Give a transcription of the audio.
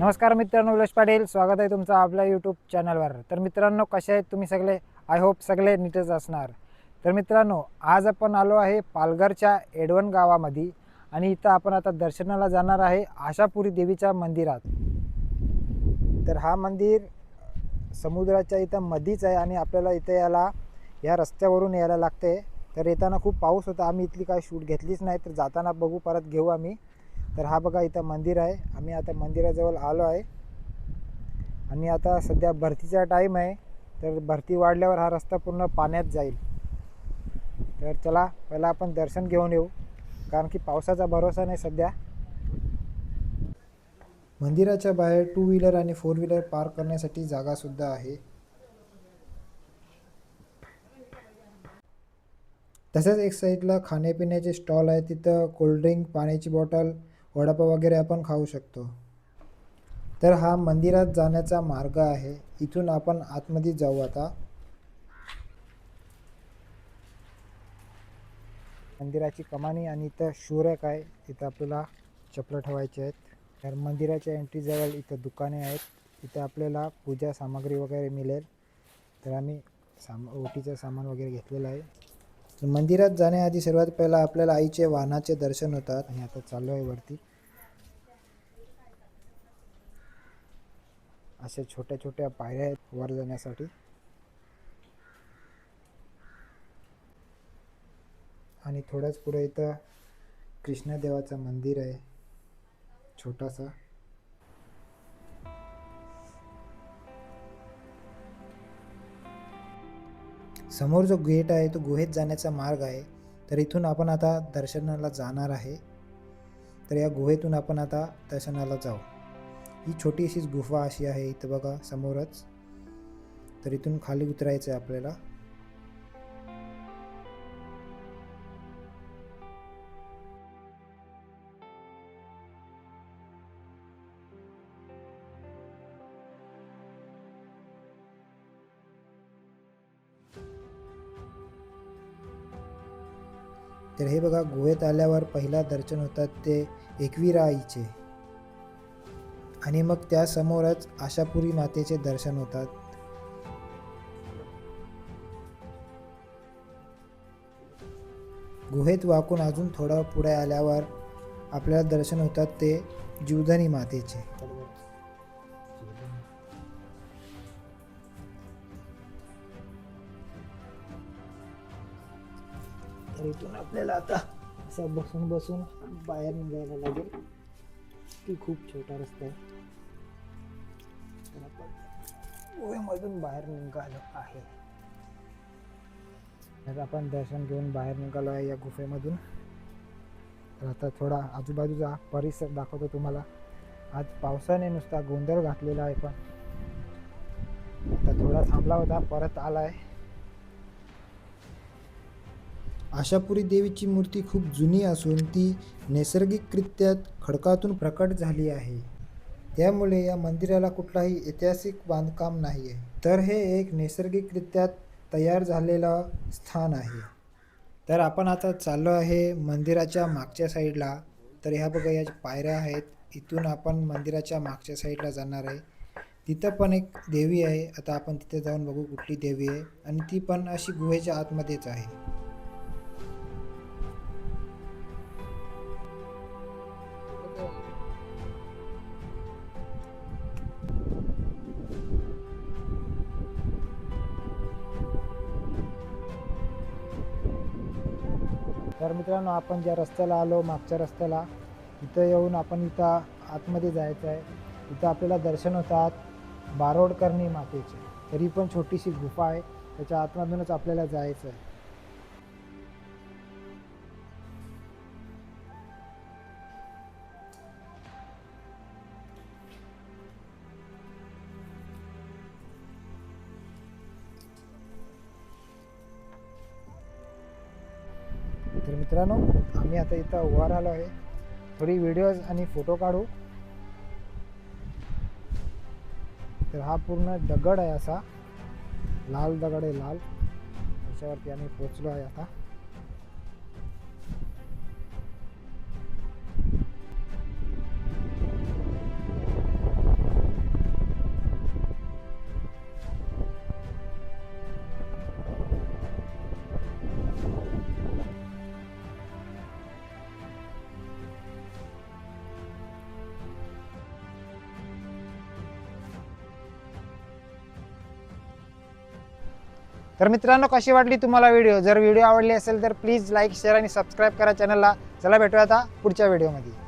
नमस्कार मित्रांनो विलास पाटील. स्वागत आहे तुमचं आपल्या यूट्यूब चॅनलवर तर मित्रांनो कसे आहेत तुम्ही सगळे? आय होप सगळे नीटच असणार. तर मित्रांनो आज आपण आलो आहे पालघरच्या एडवण गावामध्ये आणि इथं आपण आता दर्शनाला जाणार आहे आशापुरी देवीच्या मंदिरात. तर हा मंदिर समुद्राच्या इथं मधीच आहे आणि आपल्याला इथं यायला या रस्त्यावरून यायला लागते तर येताना खूप पाऊस होता. आम्ही इथली काय शूट घेतलीच नाही. तर जाताना बघू परत घेऊ आम्ही. तर हा बघा इथं मंदिर आहे. आम्ही आता मंदिराजवळ आलो आहे. आणि आता सध्या भरतीचा टाईम आहे. तर भरती वाढल्यावर हा रस्ता पूर्ण पाण्यात जाईल. तर चला पहिला आपण दर्शन घेऊन येऊ. कारण की पावसाचा भरोसा नाही सध्या. मंदिराच्या बाहेर टू व्हीलर आणि फोर व्हीलर पार्क करण्यासाठी जागासुद्धा आहे. तसंच एक साईडला खाण्यापिण्याचे स्टॉल आहे. तिथं कोल्ड्रिंक पाण्याची बॉटल वडापाव वगैरे आपण खाऊ शकतो. तर हा मंदिरात जाण्याचा मार्ग आहे. इथून आपण आतमध्ये जाऊ आता. मंदिराची कमानी आणि इथं शूरक आहे. तिथं आपल्याला चपलं ठेवायचे आहेत. तर मंदिराच्या एंट्रीजवळ इथं दुकाने आहेत. इथं आपल्याला पूजा सामग्री वगैरे मिळेल. तर आम्ही साम ओटीचं सामान वगैरे घेतलेलं आहे. तर मंदिरात जाण्याआधी सर्वात पहिला आपल्याला आईचे वाहनाचे दर्शन होतात. आणि आता चाललो आहे वरती. अशा छोट्या छोट्या पायऱ्या आहेत वर जाण्यासाठी. आणि थोड्याच पुढे इथं कृष्णदेवाचं मंदिर आहे. छोटासा. समोर जो गेट आहे तो गुहेत जाण्याचा मार्ग आहे. तर इथून आपण आता दर्शनाला जाणार आहे. तर या गुहेतून आपण आता दर्शनाला जाऊ. ही छोटी अशीच गुफा अशी आहे इथं बघा समोरच. तर इथून खाली उतरायचं आहे आपल्याला. तर हे बघा गुहेत आल्यावर पहिला दर्शन होतात ते एकविरा आईचे आणि मग त्यासमोरच आशापुरी मातेचे दर्शन होतात. गुहेत वाकून अजून थोडं पुढे आल्यावर आपल्याला दर्शन होतात ते जीवधनी मातेचे. तर इथून आपल्याला आता असं बसून बसून बाहेर निघायला लागेल. की खूप छोटा रस्ता आहे. तर आपण गोव्यामधून बाहेर निघालो आहे. तर आपण दर्शन घेऊन बाहेर निघालो आहे या गुफेमधून. तर आता थोडा आजूबाजूचा परिसर दाखवतो तुम्हाला. आज पावसाने नुसता गोंधळ घातलेला आहे पण. आता थोडा थांबला होता परत आला आहे आशापुरी देवीची मूर्ती खूप जुनी असून ती नैसर्गिकरित्या खडकातून प्रकट झाली आहे. त्यामुळे या मंदिराला कुठलाही ऐतिहासिक बांधकाम नाही आहे तर हे एक नैसर्गिकरित्या तयार झालेलं स्थान आहे. तर आपण आता चाललो आहे मंदिराच्या मागच्या साईडला. तर ह्या बघा या पायऱ्या आहेत. इथून आपण मंदिराच्या मागच्या साईडला जाणार आहे. तिथं पण एक देवी आहे. आता आपण तिथे जाऊन बघू कुठली देवी आहे. आणि ती पण अशी गुहेच्या आतमध्येच आहे. तर मित्रांनो आपण ज्या रस्त्याला आलो मागच्या रस्त्याला इथं येऊन आपण इथं आतमध्ये जायचं आहे. इथं आपल्याला दर्शन होतात बारोडकर्णी मातेचे. तरी पण छोटीशी गुफा आहे. त्याच्या आतमधूनच आपल्याला जायचं आहे. तर मित्रांनो आम्ही आता इथं उभा आलो आहे. थोडी व्हिडिओज आणि फोटो काढू. तर हा पूर्ण दगड आहे असा. लाल दगड आहे लाल. त्याच्यावरती आम्ही पोचलो आहे आता. तर मित्रांनो कशी वाटली तुम्हाला व्हिडिओ? जर व्हिडिओ आवडली असेल तर प्लीज लाईक शेअर आणि सबस्क्राईब करा चॅनलला चला भेटूया आता पुढच्या व्हिडिओमध्ये.